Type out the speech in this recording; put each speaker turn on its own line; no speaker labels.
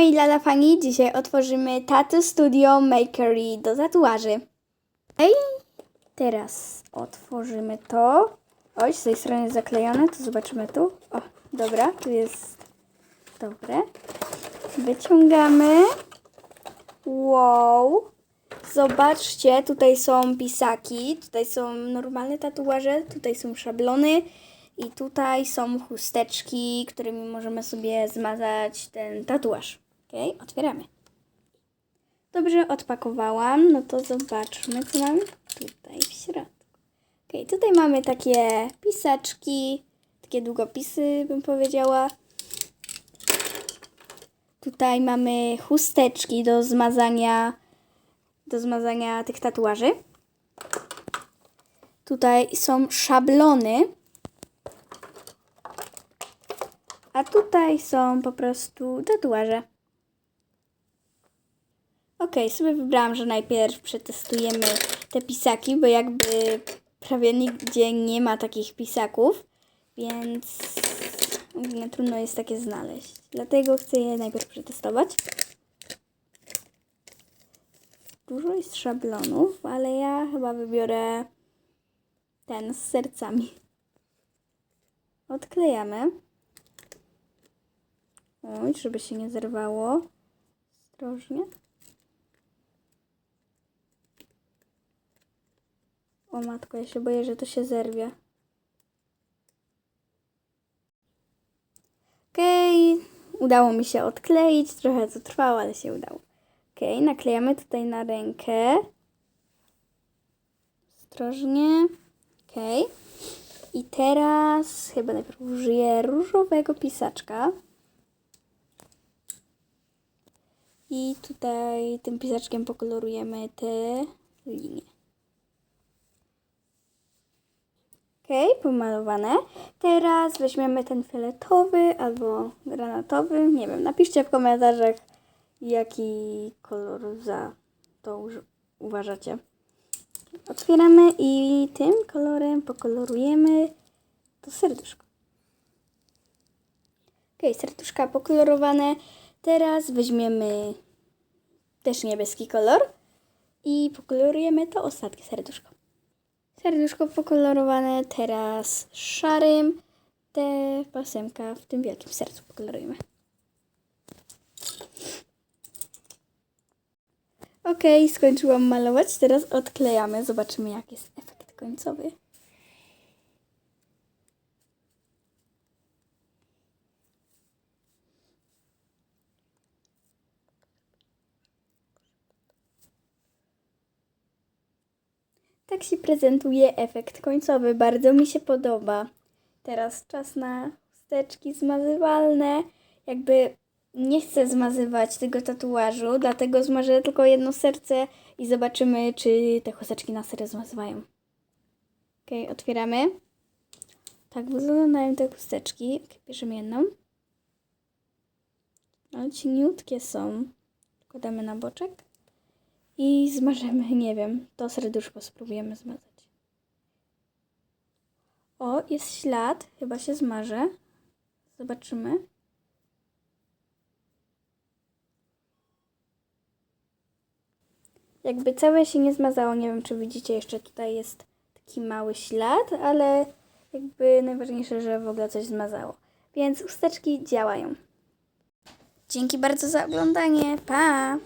moi lalafani, dzisiaj otworzymy Tattoo Studio Makery do tatuaży. Ej, teraz otworzymy to. Oj, z tej strony jest zaklejone, to zobaczymy tu. O, dobra, tu jest dobre. Wyciągamy. Wow. Zobaczcie, tutaj są pisaki, tutaj są normalne tatuaże, tutaj są szablony i tutaj są chusteczki, którymi możemy sobie zmazać ten tatuaż. Ok, otwieramy. Dobrze, odpakowałam. No to zobaczmy, co mamy tutaj w środku. Ok, tutaj mamy takie pisaczki, takie długopisy, bym powiedziała. Tutaj mamy chusteczki do zmazania, do zmazania tych tatuaży. Tutaj są szablony. A tutaj są po prostu tatuaże. Ok, sobie wybrałam, że najpierw przetestujemy te pisaki, bo jakby prawie nigdzie nie ma takich pisaków, więc trudno jest takie znaleźć. Dlatego chcę je najpierw przetestować. Dużo jest szablonów, ale ja chyba wybiorę ten z sercami. Odklejamy. Oj, żeby się nie zerwało. Ostrożnie. O matko, ja się boję, że to się zerwie. Okej, udało mi się odkleić. Trochę to trwało, ale się udało. Okej, naklejamy tutaj na rękę. Ostrożnie. Okej. I teraz chyba najpierw użyję różowego pisaczka. I tutaj tym pisaczkiem pokolorujemy te linie. Ok, pomalowane. Teraz weźmiemy ten fioletowy albo granatowy. Nie wiem, napiszcie w komentarzach, jaki kolor za to uważacie. Otwieramy i tym kolorem pokolorujemy to serduszko. Ok, serduszka pokolorowane. Teraz weźmiemy też niebieski kolor i pokolorujemy to ostatnie serduszko. Serduszko pokolorowane teraz szarym. Te pasemka w tym wielkim sercu pokolorujemy. Ok, skończyłam malować. Teraz odklejamy. Zobaczymy, jaki jest efekt końcowy. Tak się prezentuje efekt końcowy. Bardzo mi się podoba. Teraz czas na chusteczki zmazywalne. Jakby nie chcę zmazywać tego tatuażu, dlatego zmarzę tylko jedno serce i zobaczymy, czy te chusteczki na serio zmazywają. Ok, otwieramy. Tak wyglądają te chusteczki. Ok, bierzemy jedną. No, cieniutkie są. Kładamy na boczek. I zmarzemy, nie wiem, to serduszko spróbujemy zmazać. O, jest ślad, chyba się zmarzę. Zobaczymy. Jakby całe się nie zmazało, nie wiem czy widzicie, jeszcze tutaj jest taki mały ślad, ale jakby najważniejsze, że w ogóle coś zmazało. Więc chusteczki działają. Dzięki bardzo za oglądanie, pa!